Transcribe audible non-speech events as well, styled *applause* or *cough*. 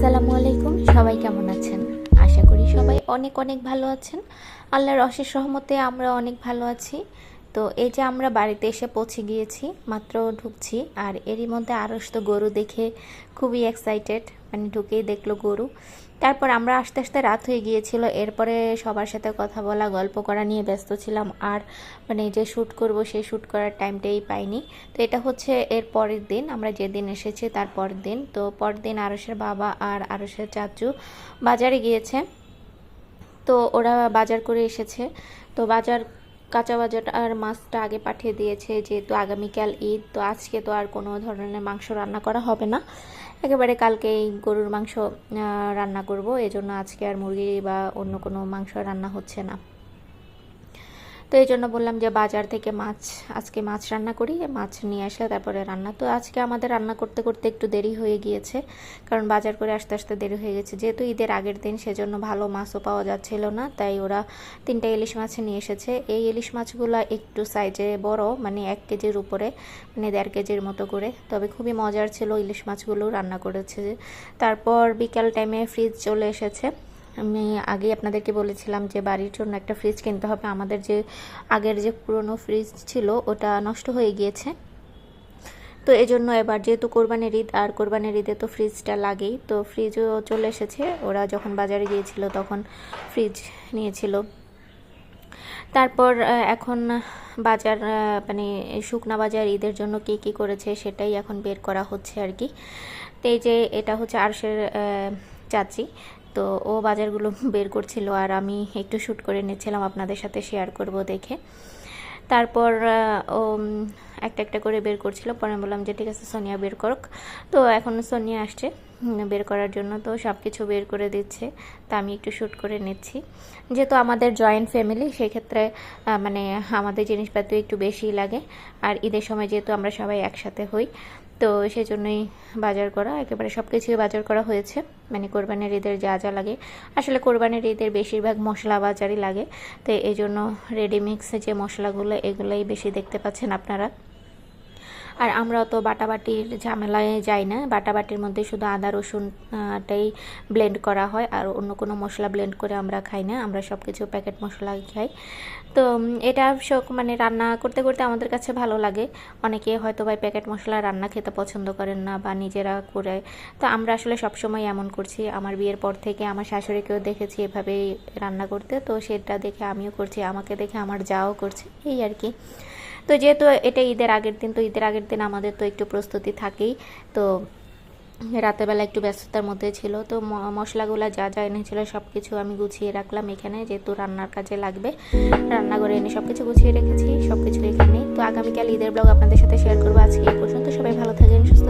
আসসালামু আলাইকুম, সবাই কেমন আছেন? আশা করি সবাই অনেক অনেক ভালো আছেন। আল্লাহর অশেষ সহমতে আমরা অনেক ভালো আছি। তো এই যে আমরা বাড়িতে এসে পৌঁছে গিয়েছি, মাত্র ঢুকছি, আর এরই মধ্যে আরস তো গরু দেখে খুবই এক্সাইটেড মানে ঢুকেই দেখল গরু। তারপর আমরা আস্তে আস্তে রাত হয়ে গিয়েছিল, এরপরে সবার সাথে কথা বলা, গল্প করা নিয়ে ব্যস্ত ছিলাম, আর মানে যে শ্যুট করব সেই শ্যুট করার টাইমটাই পাইনি। তো এটা হচ্ছে এর পরের দিন, আমরা যেদিন এসেছি তার পরের দিন। তো পরের দিন আরসের বাবা আর আরসের চাচু বাজারে গিয়েছে। তো ওরা বাজার করে এসেছে। তো বাজার কাঁচা বাজার আর মাছটা আগে পাঠিয়ে দিয়েছে, যেহেতু আগামীকাল ঈদ, তো আজকে তো আর কোনো ধরনের মাংস রান্না করা হবে না। একেবারে কালকেই গরুর মাংস রান্না করব, এজন্য আজকে আর মুরগি বা অন্য কোনো মাংস রান্না হচ্ছে না। তো এই জন্য বললাম যে বাজার থেকে মাছ, আজকে মাছ রান্না করি, মাছ নিয়ে আসলে তারপরে রান্না। তো আজকে আমাদের রান্না করতে করতে একটু দেরি হয়ে গিয়েছে, কারণ বাজার করে আস্তে আস্তে দেরি হয়ে গেছে। যেহেতু ঈদের আগের দিন সেজন্য ভালো মাছও পাওয়া যাচ্ছিল না, তাই ওরা তিনটা ইলিশ মাছ নিয়ে এসেছে। এই ইলিশ মাছগুলো একটু সাইজে বড় মানে এক কেজির উপরে মানে দেড় কেজির মতো করে। তবে খুবই মজার ছিল ইলিশ মাছগুলো রান্না করেছে। তারপর বিকাল টাইমে ফ্রিজ চলে এসেছে। আমি আগে আপনাদেরকে বলেছিলাম যে বাড়ির জন্য একটা ফ্রিজ কিনতে হবে। আমাদের যে আগের যে পুরনো ফ্রিজ ছিল, ওটা নষ্ট হয়ে গিয়েছে। তো এই জন্য এবার যেহেতু কোরবানির ঈদ, আর কোরবানির ঈদে তো ফ্রিজটা লাগেই, তো ফ্রিজও চলে এসেছে। ওরা যখন বাজারে গিয়েছিল তখন ফ্রিজ নিয়েছিল। তারপর এখন বাজার মানে শুকনা বাজার ঈদের জন্য কী কী করেছে সেটাই এখন বের করা হচ্ছে আর কি। তো এই যে এটা হচ্ছে আরশের চাচি। তো ও বাজারগুলো *laughs* বের করছিল আর আমি একটু শ্যুট করে নিচ্ছিলাম আপনাদের সাথে শেয়ার করব দেখে। তারপর ও একটা একটা করে বের করছিল। পরে বললাম যে, ঠিক আছে, সোনিয়া বের করুক। তো এখন সোনিয়া আসছে বের করার জন্য। তো সব কিছু বের করে দিচ্ছে, তা আমি একটু শ্যুট করে নিচ্ছি। যেহেতু আমাদের জয়েন্ট ফ্যামিলি সেক্ষেত্রে মানে আমাদের জিনিসপাতি একটু বেশি লাগে। আর ঈদের সময় যেহেতু আমরা সবাই একসাথে হই তো সেই জন্যই বাজার করা, একেবারে সব কিছুই বাজার করা হয়েছে। মানে কোরবানির ঈদের যা যা লাগে। আসলে কোরবানির ঈদের বেশিরভাগ মশলা বাজারই লাগে। তো এই জন্য রেডিমিক্স যে মশলাগুলো, এগুলোই বেশি দেখতে পাচ্ছেন আপনারা। আর আমরা তো বাটাবাটির ঝামেলায় যাই না। বাটাবাটির মধ্যে শুধু আদা রসুনটাই ব্লেন্ড করা হয় আর অন্য কোনো মশলা ব্লেন্ড করে আমরা খাই না। আমরা সব কিছু প্যাকেট মশলা খাই। তো এটা সব মানে রান্না করতে করতে আমাদের কাছে ভালো লাগে। অনেকে হয়তো বা প্যাকেট মশলা রান্না খেতে পছন্দ করেন না বা নিজেরা করে। তো আমরা আসলে সবসময় এমন করছি। আমার বিয়ের পর থেকে আমার শাশুড়িকেও দেখেছি এভাবেই রান্না করতে। তো সেটা দেখে আমিও করছি, আমাকে দেখে আমার যাও করছে। এই আর কি। তো যেহেতু এটা ঈদের আগের দিন, তো ঈদের আগের দিন আমাদের তো একটু প্রস্তুতি থাকেই। তো রাতেরবেলা একটু ব্যস্ততার মধ্যে ছিল। তো মশলাগুলো যা যা এনেছিল সব কিছু আমি গুছিয়ে রাখলাম এখানে, যেহেতু রান্নার কাজে লাগবে। রান্নাঘরে এনে সব কিছু গুছিয়ে রেখেছি সব কিছু এখানেই। তো আগামীকাল ঈদের ব্লগ আপনাদের সাথে শেয়ার করব আজকে এই পর্যন্ত। সবাই ভালো থাকেন, সুস্থ